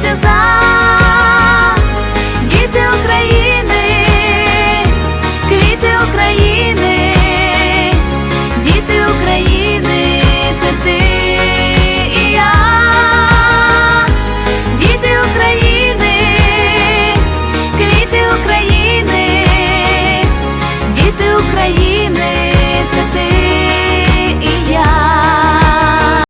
сльоза.